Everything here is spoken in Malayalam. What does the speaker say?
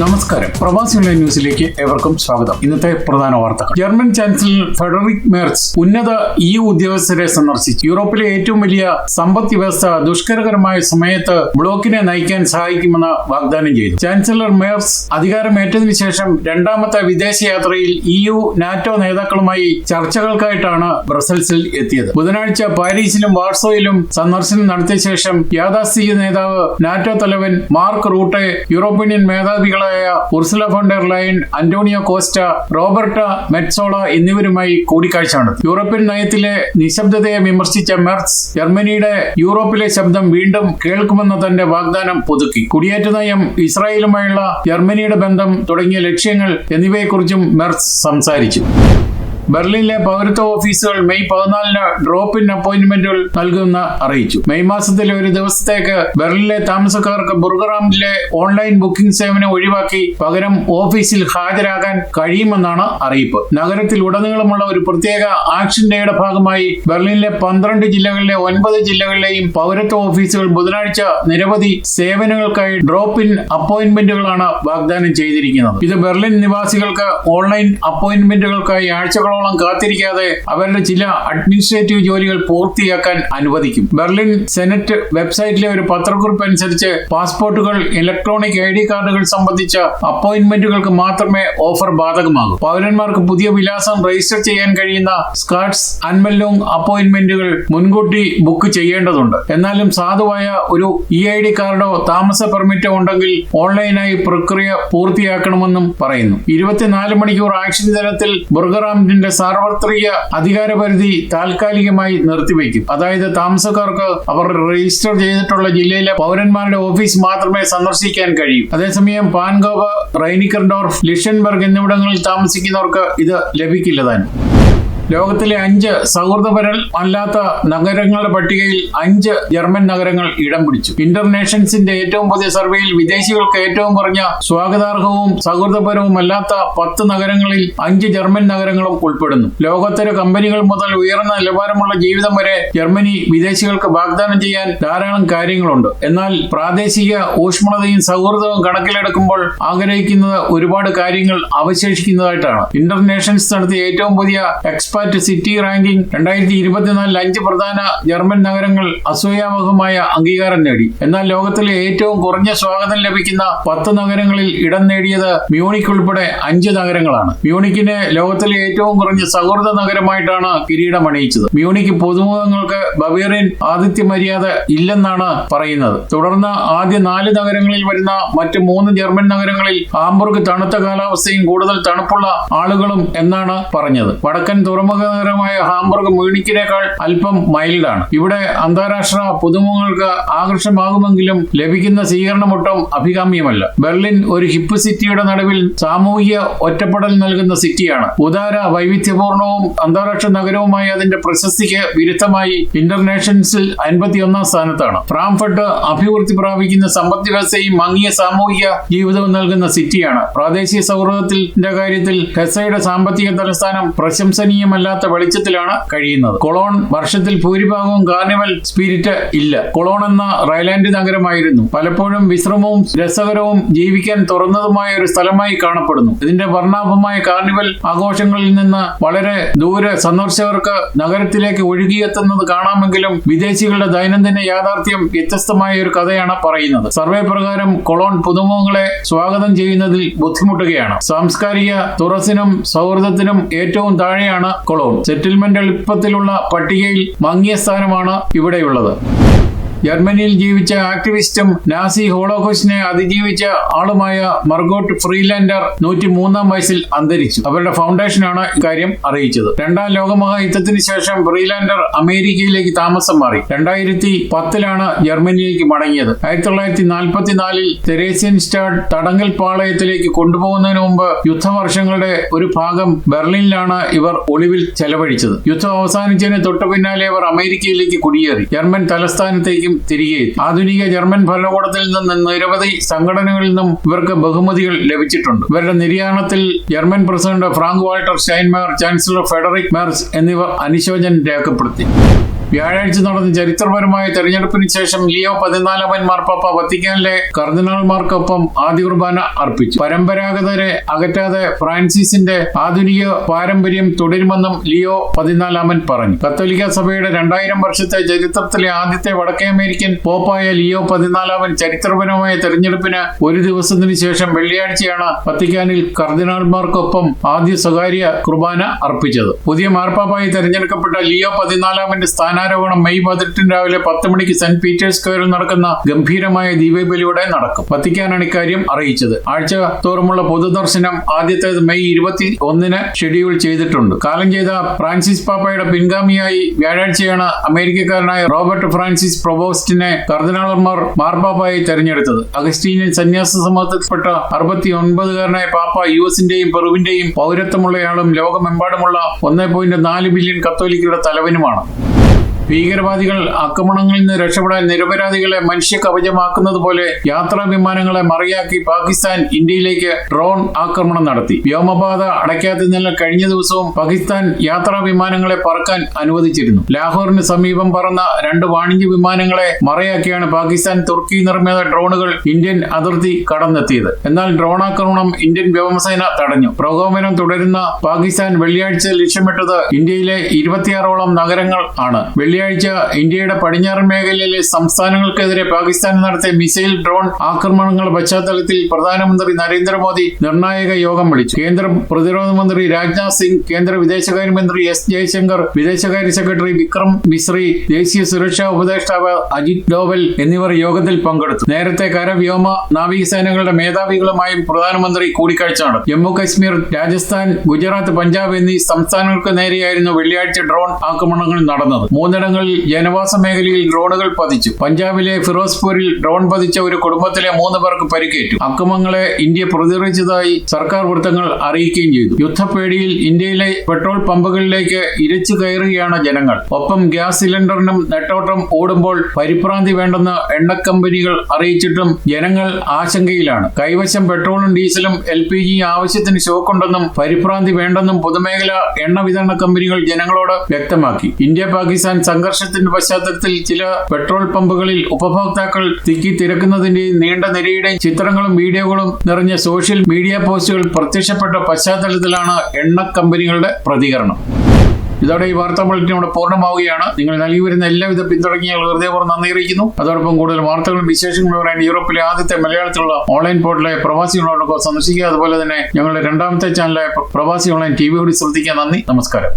നമസ്കാരം. പ്രവാസി ഓൺലൈൻ ന്യൂസിലേക്ക് ഏവർക്കും സ്വാഗതം. ഇന്നത്തെ പ്രധാന വാർത്തകൾ ജർമ്മൻ ചാൻസലർ ഫെഡറിക് മേർസ് ഉന്നത ഇ ഉദ്യോഗസ്ഥരെ സന്ദർശിച്ചു. യൂറോപ്പിലെ ഏറ്റവും വലിയ സമ്പദ് വ്യവസ്ഥ ദുഷ്കരകരമായ സമയത്ത് ബ്ലോക്കിനെ നയിക്കാൻ സഹായിക്കുമെന്ന് വാഗ്ദാനം ചെയ്തു. ചാൻസലർ മേർസ് അധികാരമേറ്റതിനു ശേഷം രണ്ടാമത്തെ വിദേശയാത്രയിൽ ഇ യു നാറ്റോ നേതാക്കളുമായി ചർച്ചകൾക്കായിട്ടാണ് ബ്രസൽസിൽ എത്തിയത്. ബുധനാഴ്ച പാരീസിലും വാർസോയിലും സന്ദർശനം നടത്തിയ ശേഷം യാഥാസ്ഥിക നേതാവ് നാറ്റോ തലവൻ Mark Rutte European മേധാവികളായ Ursula Leyen Antonio Costa Roberta Metsola എന്നിവരുമായി കൂടിക്കാഴ്ച നടത്തി. യൂറോപ്യൻ നയത്തിലെ നിശബ്ദതയെ വിമർശിച്ച മെർസ് ജർമ്മനിയുടെ യൂറോപ്പിലെ ശബ്ദം വീണ്ടും കേൾക്കുമെന്ന തന്റെ വാഗ്ദാനം പുതുക്കി. കുടിയേറ്റ നയം ഇസ്രായേലുമായുള്ള ജർമ്മനിയുടെ ബന്ധം തുടങ്ങിയ ലക്ഷ്യങ്ങൾ എന്നിവയെക്കുറിച്ചും മെർസ് സംസാരിച്ചു. ബെർലിനിലെ പൗരത്വ ഓഫീസുകൾ മെയ് പതിനാലിന് ഡ്രോപ്പ് ഇൻ അപ്പോയിന്റ്മെന്റുകൾ നൽകുമെന്ന് അറിയിച്ചു. മെയ് മാസത്തിലെ ഒരു ദിവസത്തേക്ക് ബെർലിനിലെ താമസക്കാർക്ക് ബുർഗറാമിലെ ഓൺലൈൻ ബുക്കിംഗ് സേവനം ഒഴിവാക്കി പകരം ഓഫീസിൽ ഹാജരാകാൻ കഴിയുമെന്നാണ് അറിയിപ്പ്. നഗരത്തിൽ ഉടനീളമുള്ള ഒരു പ്രത്യേക ആക്ഷൻ ഡേയുടെ ഭാഗമായി ബെർലിനിലെ പന്ത്രണ്ട് ജില്ലകളിലെ ഒൻപത് ജില്ലകളിലെയും പൗരത്വ ഓഫീസുകൾ ബുധനാഴ്ച നിരവധി സേവനങ്ങൾക്കായി ഡ്രോപ്പ് ഇൻ അപ്പോയിന്റ്മെന്റുകളാണ് വാഗ്ദാനം ചെയ്തിരിക്കുന്നത്. ഇത് ബെർലിൻ നിവാസികൾക്ക് ഓൺലൈൻ അപ്പോയിന്റ്മെന്റുകൾക്കായി ആഴ്ചകളോളം കാത്തിരിക്കാതെ അവരുടെ ചില അഡ്മിനിസ്ട്രേറ്റീവ് ജോലികൾ പൂർത്തിയാക്കാൻ അനുവദിക്കും. ബെർലിൻ സെനറ്റ് വെബ്സൈറ്റിലെ ഒരു പത്രക്കുറിപ്പ് അനുസരിച്ച് പാസ്പോർട്ടുകൾ ഇലക്ട്രോണിക് ഐ ഡി കാർഡുകൾ സംബന്ധിച്ച അപ്പോയിന്റ്മെന്റുകൾക്ക് മാത്രമേ ഓഫർ ബാധകമാകൂ. പൗരന്മാർക്ക് പുതിയ വിലാസം രജിസ്റ്റർ ചെയ്യാൻ കഴിയുന്ന സ്കാർട്സ് അൻമല്ലോങ് അപ്പോയിന്റ്മെന്റുകൾ മുൻകൂട്ടി ബുക്ക് ചെയ്യേണ്ടതുണ്ട്. എന്നാലും സാധുവായ ഒരു ഇ ഐ ഡി കാർഡോ താമസ പെർമിറ്റോ ഉണ്ടെങ്കിൽ ഓൺലൈനായി പ്രക്രിയ പൂർത്തിയാക്കണമെന്നും പറയുന്നു. ഇരുപത്തിനാല് മണിക്കൂർ ആക്ഷൻ ദിനത്തിൽ ബുർഗറാമിന്റെ സാർവത്രിക അധികാരപരിധി താൽക്കാലികമായി നിർത്തിവെക്കും അതായത് താമസക്കാർക്ക് അവർ രജിസ്റ്റർ ചെയ്തിട്ടുള്ള ജില്ലയിലെ പൗരന്മാരുടെ ഓഫീസ് മാത്രമേ സന്ദർശിക്കാൻ കഴിയൂ. അതേസമയം പാൻഗോവ റൈനിക്കർഡോർഫ് ലിഷൻബർഗ് എന്നിവിടങ്ങളിൽ താമസിക്കുന്നവർക്ക് ഇത് ലഭിക്കില്ല താൻ ലോകത്തിലെ അഞ്ച് സൗഹൃദപരൽ അല്ലാത്ത നഗരങ്ങളുടെ പട്ടികയിൽ അഞ്ച് ജർമ്മൻ നഗരങ്ങൾ ഇടം പിടിച്ചു. ഇന്റർനേഷൻസിന്റെ ഏറ്റവും പുതിയ സർവേയിൽ വിദേശികൾക്ക് ഏറ്റവും കുറഞ്ഞ സ്വാഗതാർഹവും സൗഹൃദപരവും അല്ലാത്ത പത്ത് നഗരങ്ങളിൽ അഞ്ച് ജർമ്മൻ നഗരങ്ങളും ഉൾപ്പെടുന്നു. ലോകോത്തര കമ്പനികൾ മുതൽ ഉയർന്ന നിലവാരമുള്ള ജീവിതം വരെ ജർമ്മനി വിദേശികൾക്ക് വാഗ്ദാനം ചെയ്യാൻ ധാരാളം കാര്യങ്ങളുണ്ട്. എന്നാൽ പ്രാദേശിക ഊഷ്മളതയും സൗഹൃദവും കണക്കിലെടുക്കുമ്പോൾ ആഗ്രഹിക്കുന്നത് ഒരുപാട് കാര്യങ്ങൾ അവശേഷിക്കുന്നതായിട്ടാണ്. ഇന്റർനേഷൻസ് നടത്തിയ ഏറ്റവും പുതിയ എക്സ്പാറ്റ് സിറ്റി റാങ്കിംഗ് രണ്ടായിരത്തി ഇരുപത്തിനാലിൽ അഞ്ച് പ്രധാന ജർമ്മൻ നഗരങ്ങൾ അസൂയാവഹമായ അംഗീകാരം നേടി. എന്നാൽ ലോകത്തിലെ ഏറ്റവും കുറഞ്ഞ സ്വാഗതം ലഭിക്കുന്ന പത്ത് നഗരങ്ങളിൽ ഇടം നേടിയത് മ്യൂണിക് ഉൾപ്പെടെ അഞ്ച് നഗരങ്ങളാണ്. മ്യൂണിക്കിനെ ലോകത്തിലെ ഏറ്റവും കുറഞ്ഞ സൗഹൃദ നഗരമായിട്ടാണ് കിരീടം അണിയിച്ചത്. മ്യൂണിക്ക് പൊതുമുഖങ്ങൾക്ക് ബവേറിയൻ ആതിഥ്യ മര്യാദ ഇല്ലെന്നാണ് പറയുന്നത്. തുടർന്ന് ആദ്യ നാല് നഗരങ്ങളിൽ വരുന്ന മറ്റ് മൂന്ന് ജർമ്മൻ നഗരങ്ങളിൽ ഹാംബുർഗ് തണുത്ത കാലാവസ്ഥയും കൂടുതൽ തണുപ്പുള്ള ആളുകളും എന്നാണ് പറഞ്ഞത്. വടക്കൻ തുറമുഖ നഗരമായ ഹാംബർഗ് മ്യൂണിക്കിനേക്കാൾ അല്പം മൈൽഡാണ്. ഇവിടെ അന്താരാഷ്ട്ര പുതുമുഖങ്ങൾക്ക് ആകർഷമാകുമെങ്കിലും ലഭിക്കുന്ന സ്വീകരണമൊട്ടും അഭികാമ്യമല്ല. ബെർലിൻ ഒരു ഹിപ്പ് സിറ്റിയുടെ നടുവിൽ സാമൂഹിക ഒറ്റപ്പെടൽ നൽകുന്ന സിറ്റിയാണ്. ഉദാര വൈവിധ്യപൂർണവും അന്താരാഷ്ട്ര നഗരവുമായ അതിന്റെ പ്രശസ്തിക്ക് വിരുദ്ധമായി ഇന്റർനാഷൻസിൽ അൻപത്തിയൊന്നാം സ്ഥാനത്താണ്. ഫ്രാംഫർട്ട് അഭിവൃദ്ധി പ്രാപിക്കുന്ന സമ്പദ് വ്യവസ്ഥയും മങ്ങിയ സാമൂഹിക ജീവിതവും നൽകുന്ന സിറ്റിയാണ്. പ്രാദേശിക സൗഹൃദത്തിന്റെ കാര്യത്തിൽ ഹെസയുടെ സാമ്പത്തിക തലസ്ഥാനം പ്രശംസനീയമല്ലാത്ത വെളിച്ചത്തിലാണ് കഴിയുന്നത്. കൊളോൺ വർഷത്തിൽ ഭൂരിഭാഗവും കാർണിവൽ സ്പിരിറ്റ് ഇല്ല. കൊളോൺ എന്ന റൈലാൻഡ് നഗരമായിരുന്നു. പലപ്പോഴും വിശ്രമവും രസകരവും ജീവിക്കാൻ തുറന്നതുമായ ഒരു സ്ഥലമായി കാണപ്പെടുന്നു. ഇതിന്റെ വർണാഭമായ കാർണിവൽ ആഘോഷങ്ങളിൽ നിന്ന് വളരെ ദൂരെ സന്ദർശകർക്ക് നഗരത്തിലേക്ക് ഒഴുകിയെത്തുന്നത് കാണാമെങ്കിലും വിദേശികളുടെ ദൈനംദിന യാഥാർത്ഥ്യം വ്യത്യസ്തമായ ഒരു കഥയാണ് പറയുന്നത്. സർവേ പ്രകാരം കൊളോൺ പുതുമുഖങ്ങളെ സ്വാഗതം ചെയ്യുന്നതിൽ ബുദ്ധിമുട്ടുകയാണ്. സാംസ്കാരിക തുറസിനും സൗഹൃദത്തിനും ഏറ്റവും താഴെയാണ് കൊളോൺ സെറ്റിൽമെന്റ് എളുപ്പത്തിലുള്ള പട്ടികയിൽ മങ്ങിയ സ്ഥാനമാണ് ഇവിടെയുള്ളത്. ജർമ്മനിയിൽ ജീവിച്ച ആക്ടിവിസ്റ്റും നാസി ഹോളോകോസ്റ്റിനെ അതിജീവിച്ച ആളുമായ മർഗോട്ട് ഫ്രീലാൻഡർ നൂറ്റി മൂന്നാം വയസ്സിൽ അന്തരിച്ചു. അവരുടെ ഫൗണ്ടേഷനാണ് ഇക്കാര്യം അറിയിച്ചത്. രണ്ടാം ലോകമഹായുദ്ധത്തിന് ശേഷം ഫ്രീലാൻഡർ അമേരിക്കയിലേക്ക് താമസം മാറി. രണ്ടായിരത്തി പത്തിലാണ് ജർമ്മനിയിലേക്ക് മടങ്ങിയത്. ആയിരത്തി തൊള്ളായിരത്തി നാൽപ്പത്തിനാലിൽ തെരേസ്യൻ സ്റ്റാഡ് തടങ്കൽ പാളയത്തിലേക്ക് കൊണ്ടുപോകുന്നതിന് മുമ്പ് യുദ്ധവർഷങ്ങളുടെ ഒരു ഭാഗം ബെർലിനിലാണ് ഇവർ ഒളിവിൽ ചെലവഴിച്ചത്. യുദ്ധം അവസാനിച്ചതിന് തൊട്ടു പിന്നാലെ അവർ അമേരിക്കയിലേക്ക് കുടിയേറി. ജർമ്മൻ തലസ്ഥാനത്തേക്കും തിരികെ എത്തി. ആധുനിക ജർമ്മൻ ഭരണകൂടത്തിൽ നിന്ന് നിരവധി സംഘടനകളിൽ നിന്നും ഇവർക്ക് ബഹുമതികൾ ലഭിച്ചിട്ടുണ്ട് ഇവരുടെ നിര്യാണത്തിൽ German president Frank Walter Steinmeier chancellor Friedrich Merz എന്നിവർ അനുശോചനം രേഖപ്പെടുത്തി വ്യാഴാഴ്ച നടന്ന ചരിത്രപരമായ തെരഞ്ഞെടുപ്പിന് ശേഷം ലിയോ പതിനാലാമൻ മാർപ്പാപ്പ വത്തിക്കാനിലെ കർദിനാൾമാർക്കൊപ്പം ആദ്യ കുർബാന അർപ്പിച്ചു. പരമ്പരാഗതരെ അകറ്റാതെ ഫ്രാൻസിസിന്റെ ആധുനിക പാരമ്പര്യം തുടരുമെന്നും ലിയോ പതിനാലാമൻ പറഞ്ഞു. കത്തോലിക്ക സഭയുടെ രണ്ടായിരം വർഷത്തെ ചരിത്രത്തിലെ ആദ്യത്തെ വടക്കേ അമേരിക്കൻ പോപ്പായ ലിയോ പതിനാലാമൻ ചരിത്രപരമായ തെരഞ്ഞെടുപ്പിന് ഒരു ദിവസത്തിന് ശേഷം വെള്ളിയാഴ്ചയാണ് വത്തിക്കാനിൽ കർദിനാൾമാർക്കൊപ്പം ആദ്യ സ്വകാര്യ കുർബാന അർപ്പിച്ചത്. പുതിയ മാർപ്പാപ്പായി തെരഞ്ഞെടുക്കപ്പെട്ട ലിയോ പതിനാലാമന്റെ സ്ഥാനാരോഹണം മെയ് പതിനെട്ടിന് രാവിലെ പത്ത് മണിക്ക് സെന്റ് പീറ്റേഴ്സ് സ്ക്വയറിൽ നടക്കുന്ന ഗംഭീരമായ ദീപബലിയോടെ നടക്കും. വത്തിക്കാനാണ് ഇക്കാര്യം അറിയിച്ചത്. ആഴ്ച തോറുമുള്ള പൊതുദർശനം ആദ്യത്തേത് മെയ് ഇരുപത്തി ഒന്നിന് ഷെഡ്യൂൾ ചെയ്തിട്ടുണ്ട്. കാലം ചെയ്ത ഫ്രാൻസിസ് പാപ്പയുടെ പിൻഗാമിയായി വ്യാഴാഴ്ചയാണ് അമേരിക്കക്കാരനായ റോബർട്ട് ഫ്രാൻസിസ് പ്രൊബോസ്റ്റിനെ കർദിനാളന്മാർ മാർപ്പാപ്പായി തെരഞ്ഞെടുത്തത്. അഗസ്റ്റീനിയൻ സന്യാസ സമൂഹത്തിൽപ്പെട്ട അറുപത്തി ഒൻപതുകാരനായ പാപ്പ യു എസിന്റെയും പെറുവിന്റെയും പൗരത്വമുള്ളയാളും ലോകമെമ്പാടുമുള്ള ഒന്നേ പോയിന്റ് നാല് ബില്യൺ കത്തോലിക്കരുടെ തലവനുമാണ്. ഭീകരവാദികൾ ആക്രമണങ്ങളിൽ നിന്ന് രക്ഷപ്പെടാൻ നിരപരാധികളെ മനുഷ്യ കവചമാക്കുന്നത് പോലെ യാത്രാ വിമാനങ്ങളെ മറിയാക്കി പാകിസ്ഥാൻ ഇന്ത്യയിലേക്ക് ഡ്രോൺ ആക്രമണം നടത്തി. വ്യോമപാത അടയ്ക്കാത്തതിനാൽ കഴിഞ്ഞ ദിവസവും പാകിസ്ഥാൻ യാത്രാ വിമാനങ്ങളെ പറക്കാൻ അനുവദിച്ചിരുന്നു. ലാഹോറിന് സമീപം പറന്ന രണ്ട് വാണിജ്യ വിമാനങ്ങളെ മറയാക്കിയാണ് പാകിസ്ഥാൻ തുർക്കി നിർമ്മിത ഡ്രോണുകൾ ഇന്ത്യൻ അതിർത്തി കടന്നെത്തിയത്. എന്നാൽ ഡ്രോൺ ആക്രമണം ഇന്ത്യൻ വ്യോമസേന തടഞ്ഞു. പ്രകോപനം തുടരുന്ന പാകിസ്ഥാൻ വെള്ളിയാഴ്ച ലക്ഷ്യമിട്ടത് ഇന്ത്യയിലെ ഇരുപത്തിയാറോളം നഗരങ്ങൾ ആണ്. വെള്ളിയാഴ്ച ഇന്ത്യയുടെ പടിഞ്ഞാറൻ മേഖലയിലെ സംസ്ഥാനങ്ങൾക്കെതിരെ പാകിസ്ഥാൻ നടത്തിയ മിസൈൽ ഡ്രോൺ ആക്രമണങ്ങളുടെ പശ്ചാത്തലത്തിൽ പ്രധാനമന്ത്രി നരേന്ദ്രമോദി നിർണായക യോഗം വിളിച്ചു. കേന്ദ്ര പ്രതിരോധ മന്ത്രി രാജ്നാഥ് സിംഗ് കേന്ദ്ര വിദേശകാര്യമന്ത്രി എസ് ജയശങ്കർ വിദേശകാര്യ സെക്രട്ടറി വിക്രം മിശ്രി ദേശീയ സുരക്ഷാ ഉപദേഷ്ടാവ് അജിത് ഡോവൽ എന്നിവർ യോഗത്തിൽ പങ്കെടുത്തു. നേരത്തെ കര വ്യോമ നാവികസേനകളുടെ മേധാവികളുമായും പ്രധാനമന്ത്രി കൂടിക്കാഴ്ച നടത്തി. ജമ്മു കശ്മീർ രാജസ്ഥാൻ ഗുജറാത്ത് പഞ്ചാബ് എന്നീ സംസ്ഥാനങ്ങൾക്ക് നേരെയായിരുന്നു വെള്ളിയാഴ്ച ഡ്രോൺ ആക്രമണങ്ങൾ നടന്നത്. മൂന്നിടങ്ങളിൽ ജനവാസ മേഖലയിൽ ഡ്രോണുകൾ പതിച്ചു. പഞ്ചാബിലെ ഫിറോസ്പൂരിൽ ഡ്രോൺ പതിച്ച ഒരു കുടുംബത്തിലെ മൂന്ന് പേർക്ക് പരിക്കേറ്റു. അക്രമങ്ങളെ ഇന്ത്യ പ്രതിരോധിച്ചതായി സർക്കാർ വൃത്തങ്ങൾ അറിയിക്കുകയും ചെയ്തു. യുദ്ധപ്പേടിയിൽ ഇന്ത്യയിലെ പെട്രോൾ പമ്പുകളിലേക്ക് ഇരച്ചു കയറുകയാണ് ജനങ്ങൾ. ഒപ്പം ഗ്യാസ് സിലിണ്ടറിനും നെട്ടോട്ടം ഓടുമ്പോൾ പരിഭ്രാന്തി വേണ്ടെന്ന് എണ്ണക്കമ്പനികൾ അറിയിച്ചിട്ടും ജനങ്ങൾ ആശങ്കയിലാണ്. കൈവശം പെട്രോളും ഡീസലും എൽ പി ജി ആവശ്യത്തിന് ഷോക്കുണ്ടെന്നും പരിഭ്രാന്തി വേണ്ടെന്നും പൊതുമേഖലാ എണ്ണ വിതരണ കമ്പനികൾ ജനങ്ങളോട് വ്യക്തമാക്കി. ഇന്ത്യ പാകിസ്ഥാൻ സംഘർഷത്തിന്റെ പശ്ചാത്തലത്തിൽ ചില പെട്രോൾ പമ്പുകളിൽ ഉപഭോക്താക്കൾ തിക്കി തിരക്കുന്നതിന്റെയും നീണ്ട നിരയുടെയും ചിത്രങ്ങളും വീഡിയോകളും നിറഞ്ഞ സോഷ്യൽ മീഡിയ പോസ്റ്റുകൾ പ്രത്യക്ഷപ്പെട്ട പശ്ചാത്തലത്തിലാണ് എണ്ണ കമ്പനികളുടെ പ്രതികരണം. ഇതോടെ ഈ വാർത്താ ബുള്ളറ്റിൻ ഇവിടെ പൂർണമാവുകയാണ്. നിങ്ങൾ നൽകി വരുന്ന എല്ലാവിധ പിന്തുണയ്ക്കും ഹൃദയപൂർവം നന്ദി അറിയിക്കുന്നു. അതോടൊപ്പം കൂടുതൽ വാർത്തകളും വിശേഷങ്ങളും പറയാൻ യൂറോപ്പിലെ ആദ്യത്തെ മലയാളത്തിലുള്ള ഓൺലൈൻ പോർട്ടലായ ഓൺലൈനൊക്കെ സന്ദർശിക്കുക. അതുപോലെ തന്നെ ഞങ്ങളുടെ രണ്ടാമത്തെ ചാനലായ പ്രവാസി ഓൺലൈൻ ടി വി കൂടി ശ്രദ്ധിക്കുക നന്ദി. നമസ്കാരം.